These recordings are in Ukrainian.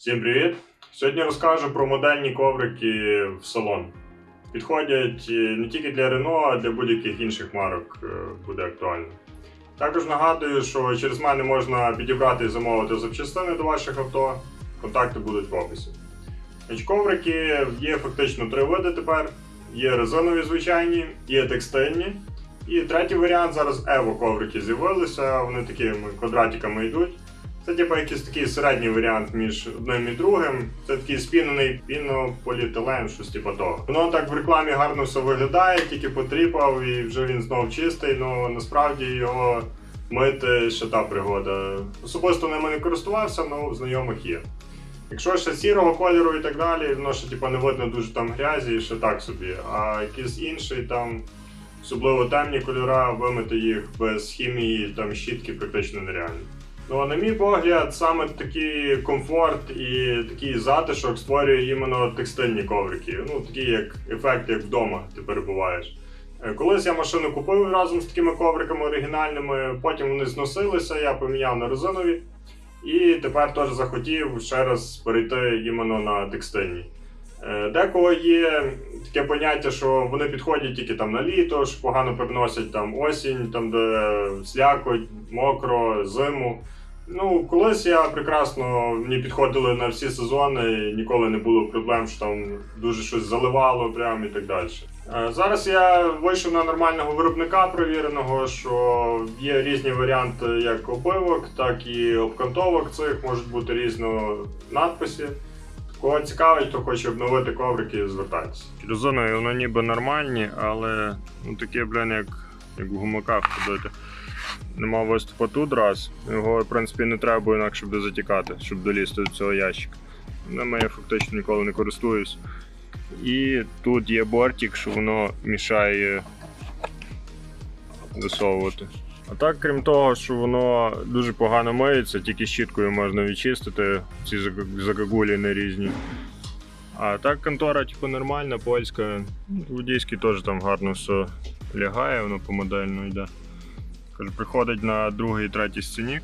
Всім привіт! Сьогодні розкажу про модельні коврики в салон. Підходять е, не тільки для Renault, а для будь-яких інших марок е, буде актуально. Також нагадую, що через мене можна підібрати і замовити запчастини до ваших авто. Контакти будуть в описі. Коврики є фактично три види тепер: є резинові звичайні, є текстильні. І третій варіант зараз Evo коврики з'явилися, вони такими квадратиками йдуть. Це типу якийсь такий середній варіант між одним і другим. Це такий спінений пінополіетилен, щось типу того. Воно так в рекламі гарно все виглядає, тільки потріпав і вже він знов чистий, але насправді його мити ще та пригода. Особисто ними не користувався, але в знайомих є. Якщо ще сірого кольору і так далі, воно ще типу, не видно дуже там грязі і ще так собі. А якийсь інший там, особливо темні кольора, вимити їх без хімії, там щітки практично нереально. Ну, на мій погляд, саме такий комфорт і такий затишок створює іменно текстильні коврики. Ну, такий як ефект, як вдома ти перебуваєш. Е, Колись я машину купив разом з такими ковриками оригінальними, потім вони зносилися, я поміняв на резинові. І тепер теж захотів ще раз перейти іменно на текстильні. Е, Декого є таке поняття, що вони підходять тільки там на літо, що погано переносять там осінь, там де слякоть, мокро, зиму. Ну, колись я прекрасно мені підходили на всі сезони, і ніколи не було проблем, що там дуже щось заливало прямо і так далі. Е, Зараз я вийшов на нормального виробника провіреного, що є різні варіанти як обивок, так і обкантовок цих, можуть бути різні надписи. Кого цікавить, хто хоче обновити коврики, звертайтеся. Резинові воно ніби нормальні, але ну таке, блін, як, як в гумаках ходити. Нема виступу тут раз. Його, в принципі, не треба було інакше буде затікати, щоб долізти до цього ящика. Ними я фактично ніколи не користуюсь. І тут є бортик, що воно мішає висовувати. А так, крім того, що воно дуже погано миється, тільки щіткою можна відчистити ці заг- загагуліни різні. А так контора, типу, нормальна, польська. Водійський теж там гарно все лягає, воно по модельно йде. Каже, приходить на другий і третій сценік.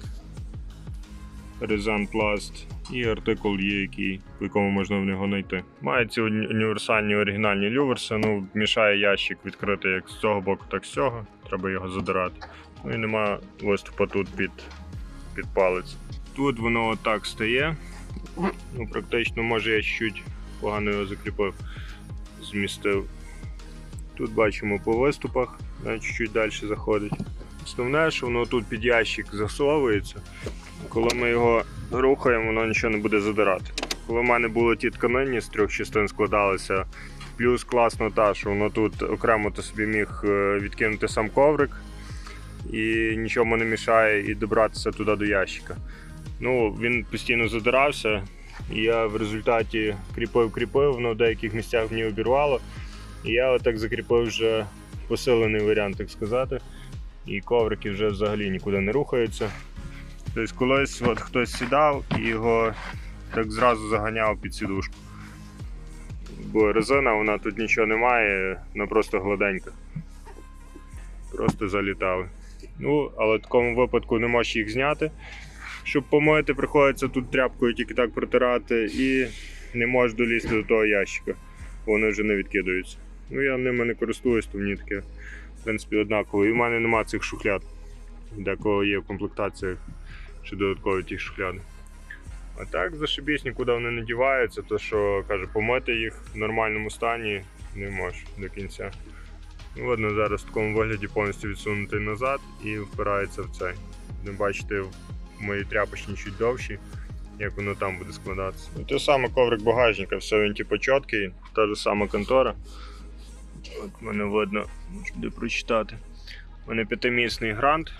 Резан Пласт і артикул є, який, в якому можна в нього знайти. Має ці універсальні оригінальні люверси, ну, мішає ящик відкрити як з цього боку, так з цього. Треба його задирати. Ну і нема виступу тут під, під палець. Тут воно отак стає. Ну, практично, може я чуть погано його закріпив, змістив. Тут бачимо по виступах, навіть чуть далі заходить. Основне, що воно тут під ящик засовується. Коли ми його рухаємо, воно нічого не буде задирати. Коли в мене були ті тканинні з трьох частин складалися, плюс класно та, що воно тут окремо ти собі міг е, відкинути сам коврик і нічому не мішає і добратися туди до ящика. Ну, він постійно задирався, і я в результаті кріпив-кріпив, воно в деяких місцях мені обірвало. І я отак закріпив вже посилений варіант, так сказати. І коврики вже взагалі нікуди не рухаються. Тобто колись от хтось сідав і його так зразу заганяв під сідушку. Бо резина, вона тут нічого немає, вона просто гладенька. Просто залітали. Ну, але в такому випадку не можеш їх зняти. Щоб помити, приходиться тут тряпкою тільки так протирати і не можеш долізти до того ящика, бо вони вже не відкидаються. Ну я ними не користуюсь, то мені таке, принципі, однаково. І в мене нема цих шухляд. Декого є в комплектаціях ще додаткові ті шухляди. А так, зашибісь, нікуди вони не діваються, то що каже, помити їх в нормальному стані не можеш до кінця. Ну, ладно, зараз в такому вигляді повністю відсунутий назад і впирається в цей. Не бачите, в моїй тряпочні чуть довші, як воно там буде складатися. І те саме коврик багажника, все він типу чіткий, та ж сама контора. От мене видно, де прочитати. У мене п'ятимісний грант,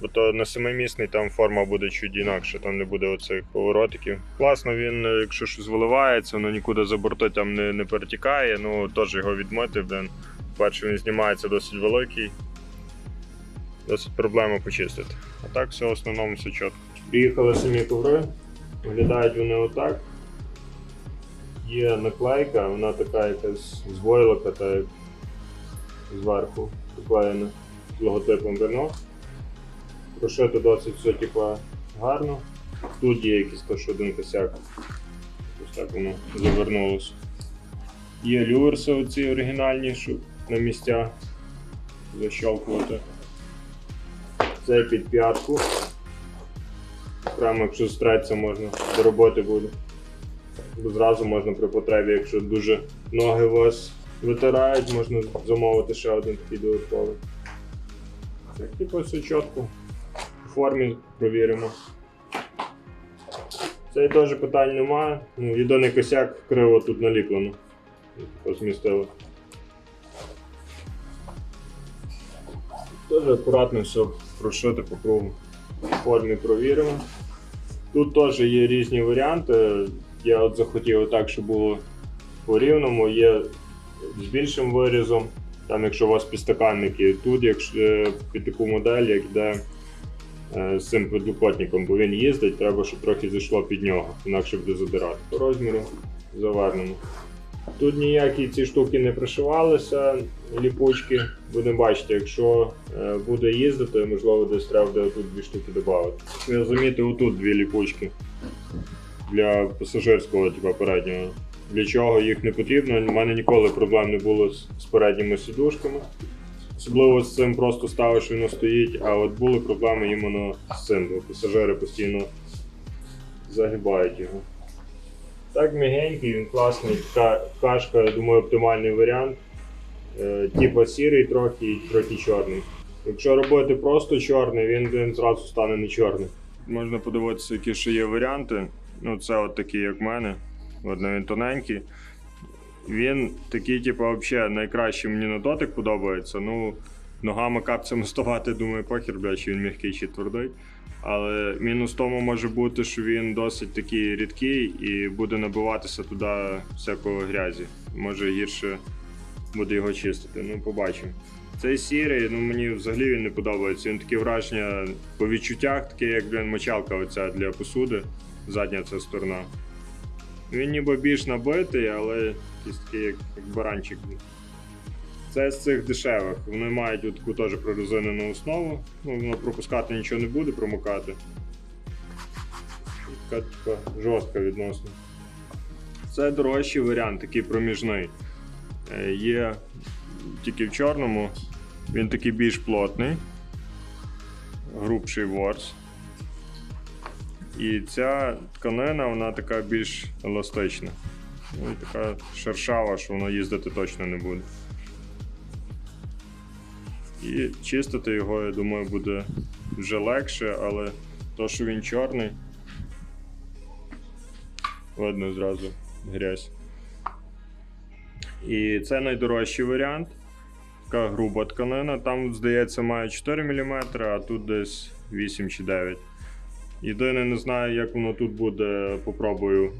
бо то на семимісний там форма буде чуть інакше, там не буде оцих поворотиків. Класно, він, е, якщо щось виливається, воно нікуди за борти там не, не перетікає, ну теж його відмити. Перше він знімається досить великий. Досить проблема почистити. А так все в основному все чітко. Приїхали самі коври, виглядають вони отак. Є наклейка, вона така якась з войлока, та як зверху приклеєна з логотипом Renault. Прошито досить все типа, гарно. Тут є якийсь теж один косяк. Ось так воно завернулося. Є люверси оці оригінальні, щоб на місця защелкувати. Це під п'ятку. Прямо якщо стреться можна, до роботи буде. Зразу можна при потребі, якщо дуже ноги вас витирають, можна замовити ще один такий додатковий. Типу все. У формі провіримо. Цей теж питань немає. Ну, єдиний косяк криво тут наліплено. Типу змістили. Теж акуратно все прошити по кругу. В формі провіримо. Тут теж є різні варіанти. Я от захотів так, щоб було по рівному. Є з більшим вирізом. Там, якщо у вас підстаканники, тут, якщо е, під таку модель, як йде е, з цим підлокотником, бо він їздить, треба, щоб трохи зайшло під нього, інакше буде задирати. По розміру завернемо. Тут ніякі ці штуки не пришивалися, ліпучки. Будемо бачити, якщо е, буде їздити, можливо, десь треба тут дві штуки додати. Я замітив отут дві ліпучки для пасажирського, типу, переднього. Для чого їх не потрібно? У мене ніколи проблем не було з, передніми сідушками. Особливо з цим просто ставиш, воно стоїть, а от були проблеми іменно з цим, бо пасажири постійно загибають його. Так мігенький, він класний. Кашка, я думаю, оптимальний варіант. Е, Типа сірий трохи і трохи чорний. Якщо робити просто чорний, він, зразу стане не чорним. Можна подивитися, які ще є варіанти. Ну, це от такі, як в мене. Одно він тоненький. Він такий, типу, взагалі найкращий мені на дотик подобається. Ну, ногами капцями ставати, думаю, похер, бля, чи він м'який чи твердий. Але мінус тому може бути, що він досить такий рідкий і буде набиватися туди всякого грязі. Може гірше буде його чистити. Ну, побачимо. Цей сірий, ну мені взагалі він не подобається. Він таке враження по відчуттях, таке, як блін, мочалка оця для посуди, задня ця сторона. Він ніби більш набитий, але як, як баранчик. Це з цих дешевих. Вони мають таку теж прорезинену основу. Ну, воно пропускати нічого не буде, промокати. Така, така жорстка відносно. Це дорожчий варіант, такий проміжний. Е, Є тільки в чорному. Він такий більш плотний, грубший ворс. І ця тканина, вона така більш еластична. Ну, така шершава, що воно їздити точно не буде. І чистити його, я думаю, буде вже легше, але то, що він чорний, видно зразу грязь. І це найдорожчий варіант. Така груба тканина. Там, здається, має 4 мм, а тут десь 8 чи 9 Єдине, не знаю, як воно тут буде, попробую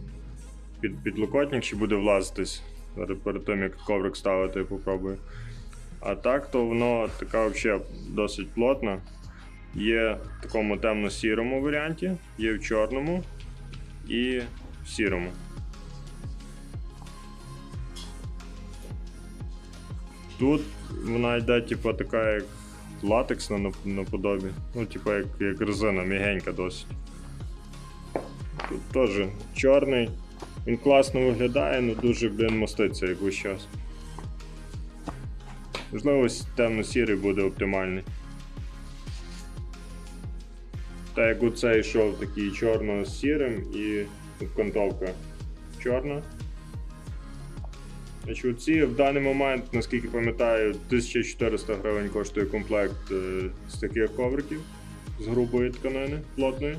під підлокотник, чи буде влазитись. Перед, тим, як коврик ставити, попробую. А так, то воно така взагалі досить плотна. Є в такому темно-сірому варіанті, є в чорному і в сірому. Тут вона йде, типу, така як латексна наподобі. Ну, типу, як, як резина, м'ягенька досить. Тут теж чорний. Він класно виглядає, але дуже, блін, моститься якийсь час. Можливо, темно-сірий буде оптимальний. Так як оцей йшов такий чорно з сірим і контовка чорна. Ці в даний момент, наскільки пам'ятаю, 1400 гривень коштує комплект е, з таких ковриків з грубої тканини плотної.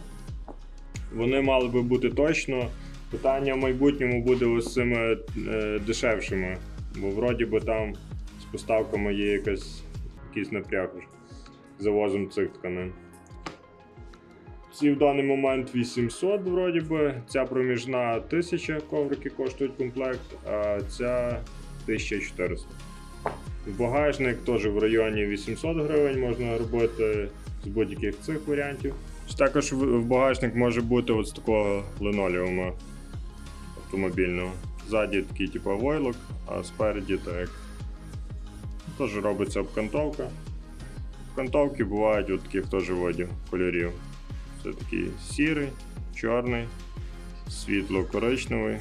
Вони мали би бути точно. Питання в майбутньому буде ось цими е, дешевшими, бо вроді би там з поставками є якась, якийсь напряг завозом цих тканин. Ці в даний момент 800, вроді би. Ця проміжна 1000 коврики коштують комплект, а ця 1400. В багажник теж в районі 800 гривень можна робити з будь-яких цих варіантів. Також в багажник може бути от з такого линолеуму автомобільного. Ззаді такий типу войлок, а спереді так. Теж робиться обкантовка. Обкантовки бувають от таких теж видів кольорів. Це такий сірий, чорний, світло-коричневий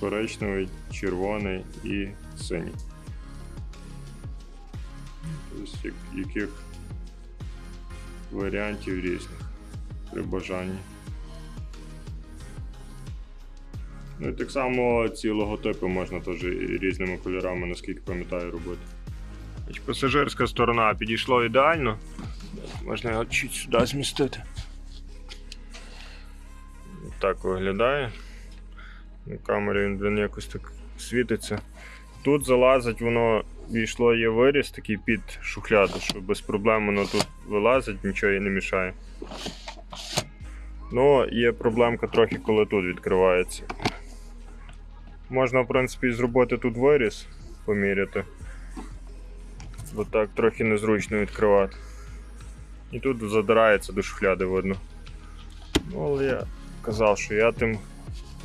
коричневий, червоний і синій. Тобто, яких варіантів різних при бажанні. Ну і так само ці логотипи можна теж різними кольорами, наскільки пам'ятаю, робити. Пасажирська сторона підійшло ідеально. Можна його чуть сюди змістити. Так виглядає. На камері він блін, якось так світиться. Тут залазить, воно війшло, є виріз такий під шухляду, що без проблем воно тут вилазить, нічого їй не мішає. Ну, є проблемка трохи, коли тут відкривається. Можна, в принципі, зробити тут виріз, поміряти. Бо так трохи незручно відкривати. І тут задирається до шухляди видно. Ну, але я казав, що я тим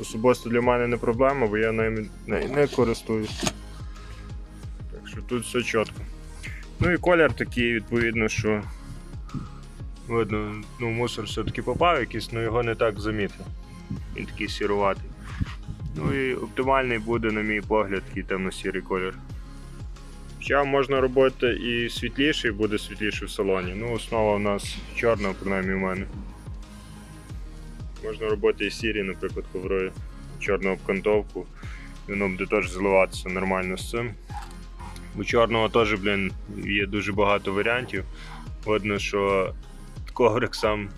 особисто для мене не проблема, бо я ним не, користуюсь. Так що тут все чітко. Ну і колір такий, відповідно, що видно, ну, мусор все-таки попав якийсь, але його не так замітно. Він такий сіруватий. Ну і оптимальний буде, на мій погляд, такий темно-сірий колір. Хоча можна робити і світліший, буде світліший в салоні. Ну, основа у нас чорна, принаймні у мене. Можна робити і сірі, наприклад, коври, чорну обкантовку. Воно буде теж зливатися нормально з цим. У чорного теж, блін, є дуже багато варіантів. Видно, що коврик сам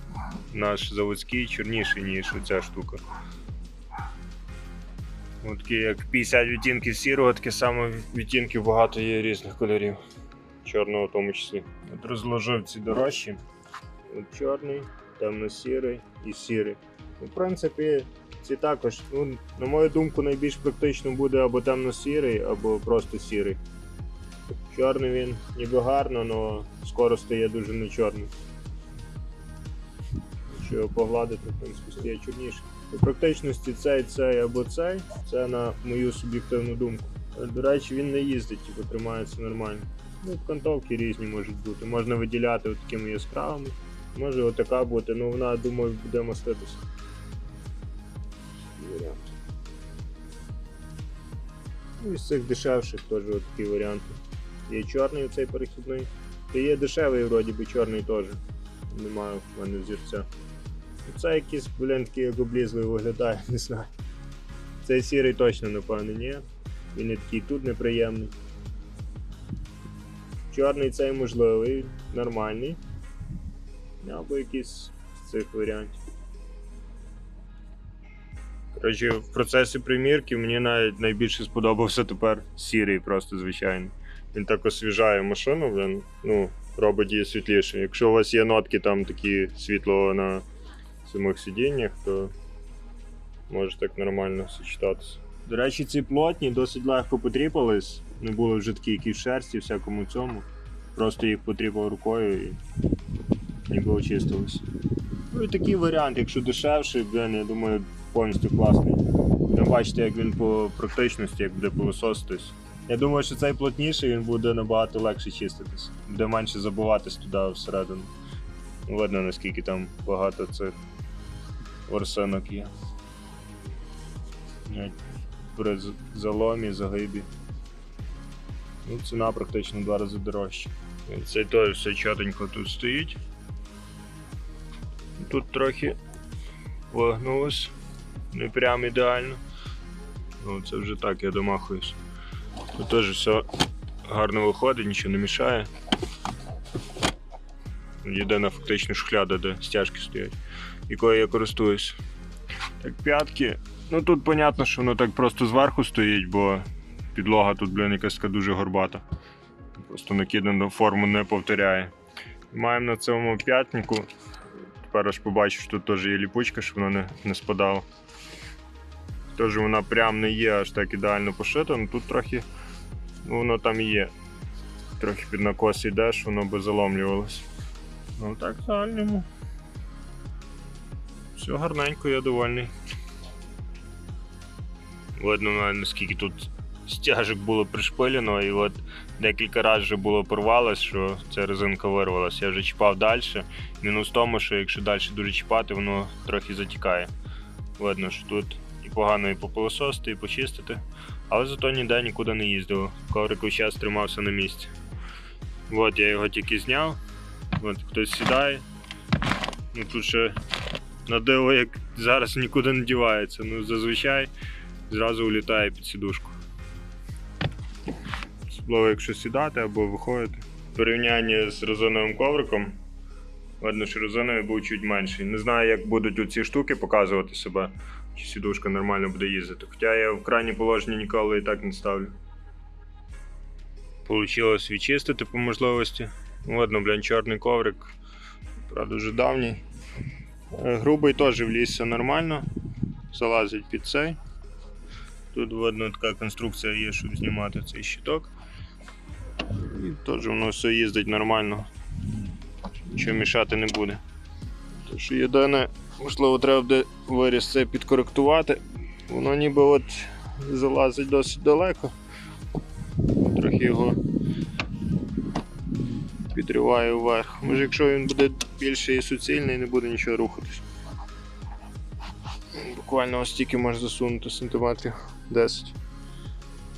наш заводський чорніший, ніж ця штука. От як 50 відтінків сірого, таке саме відтінків багато є різних кольорів. Чорного в тому числі. От розложив ці дорожчі. От чорний, темно-сірий і сірий. Ну, в принципі, ці також, ну, на мою думку, найбільш практично буде або темно-сірий, або просто сірий. Чорний він ніби гарно, але скоро стає дуже не чорний. Якщо його погладити, в принципі, стає чорніший. У практичності цей, цей або цей, це на мою суб'єктивну думку. До речі, він не їздить, типу, тримається нормально. Ну, кантовки різні можуть бути. Можна виділяти от такими яскравими. Може отака бути, ну вона, думаю, буде маститися. Варіант. Ну, із цих дешевших теж такі варіанти. Є чорний цей перехідний. Та є дешевий, вроді би, чорний теж. Немає в мене взірця. Ну, Це якийсь, блін, такий як облізлий виглядає, не знаю. Цей сірий точно, напевно, ні. Він і такий тут неприємний. Чорний цей можливий, нормальний. Або якийсь з цих варіантів. Коротше, в процесі примірки мені навіть найбільше сподобався тепер сірий, просто звичайний. Він так освіжає машину, блин, ну, робить її світліше. Якщо у вас є нотки там такі світло на самих сидіннях, то може так нормально сочетатися. До речі, ці плотні досить легко потріпались. Не було вже такі, які в шерсті, всякому цьому. Просто їх потріпав рукою і ніби очистилось. Ну і такий варіант, якщо дешевший, блин, я думаю, повністю класний. Не бачите, як він по практичності, як буде пилососитись. Я думаю, що цей плотніший він буде набагато легше чиститись. Буде менше забуватись туди всередину. Видно, наскільки там багато цих ворсинок є. При заломі, загибі. Ну, ціна практично в два рази дорожча. Цей теж все чотенько тут стоїть. Тут трохи вогнулось. Не прям ідеально. Ну, це вже так, я домахуюсь. Тут теж все гарно виходить, нічого не мішає. Єдина фактично шухляда, де стяжки стоять, якою я користуюсь. Так, п'ятки. Ну тут понятно, що воно так просто зверху стоїть, бо підлога тут, блін, якась така дуже горбата. Просто накидану форму не повторяє. Маємо на цьому п'ятнику. Тепер аж побачив, що тут теж є ліпучка, щоб воно не, не спадало. Теж вона прям не є аж так ідеально пошита, але тут трохи ну, воно там є. Трохи під накос йдеш, воно би заломлювалось. Ну так, в загальному. Все гарненько, я довольний. Видно, наскільки тут стяжок було пришпилено, і от декілька разів вже було порвалось, що ця резинка вирвалась. Я вже чіпав далі. Мінус в тому, що якщо далі дуже чіпати, воно трохи затікає. Видно, що тут і погано і попилососити, і почистити. Але зато ніде нікуди не їздило. Коврик весь час тримався на місці. От я його тільки зняв. От хтось сідає. Ну тут ще на диво, як зараз нікуди не дівається. Ну зазвичай зразу улітає під сідушку. Особливо, якщо сідати або виходити. В порівнянні з резиновим ковриком, видно, що резиновий був чуть менший. Не знаю, як будуть оці штуки показувати себе, чи сідушка нормально буде їздити. Хоча я в крайнє положення ніколи і так не ставлю. Получилось відчистити по можливості. Видно, блін, чорний коврик. Правда, вже давній. Е, Грубий теж влізся нормально. Залазить під цей. Тут видно така конструкція є, щоб знімати цей щиток. Теж воно все їздить нормально. Нічого мішати не буде. То що єдине, можливо, треба буде виріс це підкоректувати. Воно ніби от залазить досить далеко. Трохи його підриває вверх. Може, якщо він буде більший і суцільний, не буде нічого рухатись. Буквально ось стільки може засунути сантиметрів 10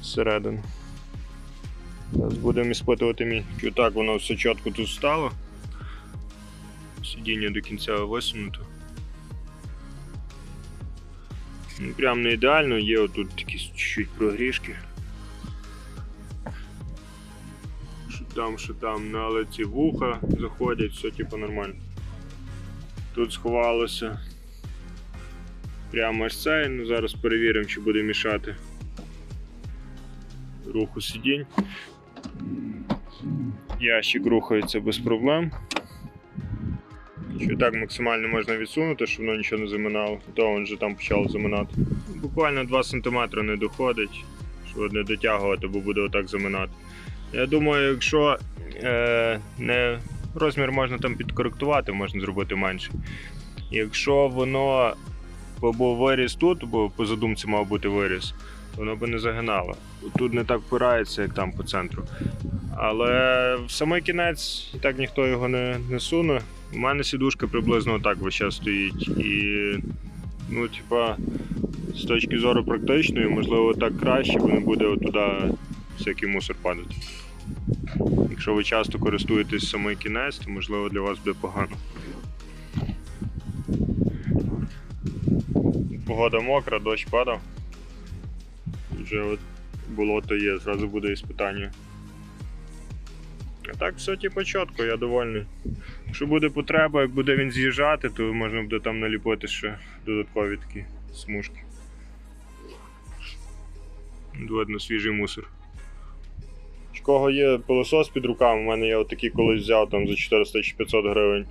всередину. Зараз будемо іспитувати мій. Так воно все чітко тут стало. Сидіння до кінця висунуто. Ну, прям не ідеально, є отут якісь чуть-чуть прогрішки. Що там, що там, але ці вуха заходять, все типу нормально. Тут сховалося. Прямо аж цей, ну зараз перевіримо, чи буде мішати руху сидінь. Ящик рухається без проблем. Що так максимально можна відсунути, щоб воно нічого не заминало, то він вже там почало заминати. Буквально 2 см не доходить, щоб не дотягувати, бо буде отак заминати. Я думаю, якщо е, не розмір можна там підкоректувати, можна зробити менше. Якщо воно був виріс тут, бо по задумці мав бути виріс, воно би не загинало. Тут не так впирається, як там по центру. Але в самий кінець так ніхто його не, не суне. У мене сідушка приблизно так весь стоїть. І, ну, типа, з точки зору практичної, можливо, так краще, бо не буде туди всякий мусор падати. Якщо ви часто користуєтесь самий кінець, то можливо для вас буде погано. Погода мокра, дощ падав. Вже от болото є, зразу буде іспитання. А так все типу чітко, я довольний. Якщо буде потреба, як буде він з'їжджати, то можна буде там наліпити ще додаткові такі смужки. Видно свіжий мусор. В кого є пилосос під руками, у мене я отакий колись взяв там за 400 чи 500 гривень.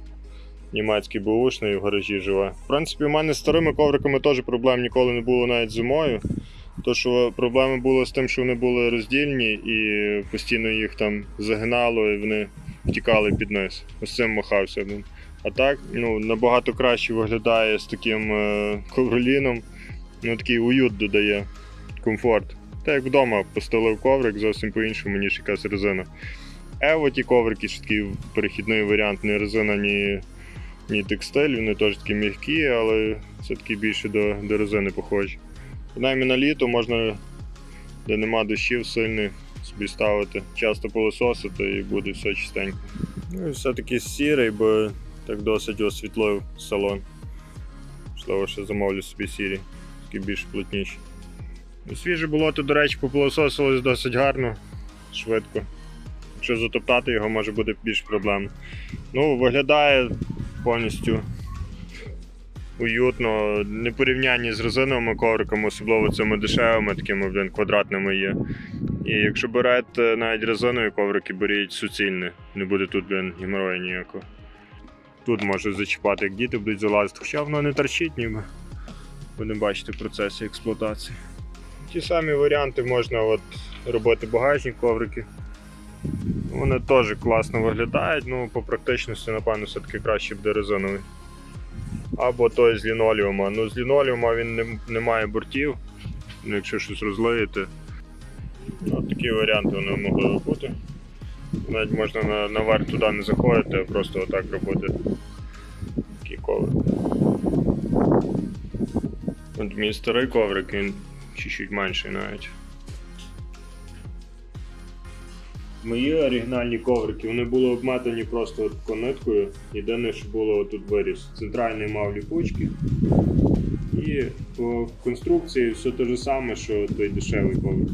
Німецький бушний в гаражі живе. В принципі, у мене з старими ковриками теж проблем ніколи не було навіть зимою. То, що проблеми були з тим, що вони були роздільні і постійно їх там загинало і вони втікали під низ. Ось цим махався. А так, ну, набагато краще виглядає з таким е, ковроліном. Ну, такий уют додає, комфорт. Та як вдома постелив коврик зовсім по-іншому, ніж якась резина. Ево ті коврики, що такий перехідний варіант, не резина, ні, ні текстиль, вони теж такі м'які, але все-таки більше до, до резини похожі. Принаймні на літо можна, де нема дощів сильних, собі ставити, часто пилососити і буде все чистенько. Ну і все-таки сірий, бо так досить освітлив салон. Можливо, ще замовлю собі сірі, такі більш плотніші. Ну, Свіже болото, до речі, попилососилось досить гарно, швидко. Якщо затоптати його, може бути більш проблемно. Ну, виглядає повністю уютно, не порівнянні з резиновими ковриками, особливо цими дешевими, такими блін, квадратними є. І якщо берете навіть резинові коврики, беріть суцільні, не буде тут блін, геморрою ніякого. Тут може зачіпати, як діти будуть залазити, хоча воно не торчить ніби. Будемо бачити в процесі експлуатації. Ті самі варіанти можна от робити багажні коврики. Вони теж класно виглядають, ну по практичності, напевно, все-таки краще буде резиновий. Або той з лінолеума. Ну, з лінолеума він не, не має бортів. Ну, якщо щось розлиєте. Ну, такі варіанти вони могли бути. Навіть можна на, наверх туди не заходити, а просто отак робити. Такий коврик. От мій старий коврик, він чуть-чуть менший навіть. Мої оригінальні коврики вони були обметані просто от такою ниткою. Єдине, що було тут виріс. Центральний мав ліпучки. І по конструкції все те ж саме, що той дешевий коврик.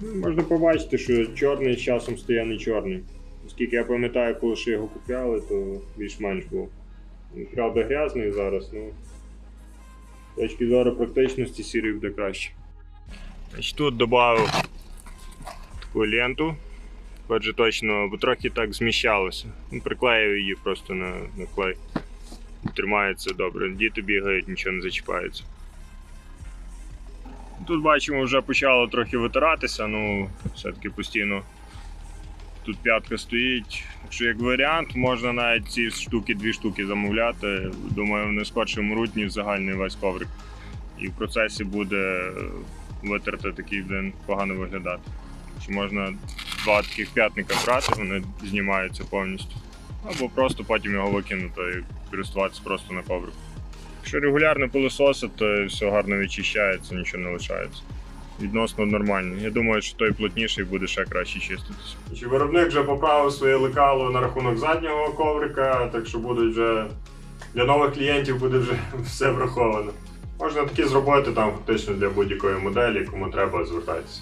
Ну, Можна побачити, що чорний з часом стає не чорний. Оскільки я пам'ятаю, коли ще його купляли, то більш-менш був. Правда, грязний зараз, ну. З точки зору практичності сірий буде краще. Тут додав таку ленту. Отже, точно, бо трохи так зміщалося. Ну, її просто на, на клей. Тримається добре. Діти бігають, нічого не зачіпається. Тут бачимо, вже почало трохи витиратися, ну все-таки постійно тут п'ятка стоїть. Якщо як варіант, можна навіть ці штуки, дві штуки замовляти. Думаю, вони скорше вмруть, ніж загальний весь коврик. І в процесі буде витерти такий буде погано виглядати. Що можна два таких п'ятника брати, вони знімаються повністю. Або просто потім його викинути і користуватися просто на коврику. Якщо регулярно пилососити, все гарно відчищається, нічого не лишається. Відносно нормально. Я думаю, що той плотніший буде ще краще чиститися. Чи виробник вже поправив своє лекало на рахунок заднього коврика, так що будуть вже для нових клієнтів буде вже все враховано. Можна такі зробити там фактично для будь-якої моделі, кому треба звертатися.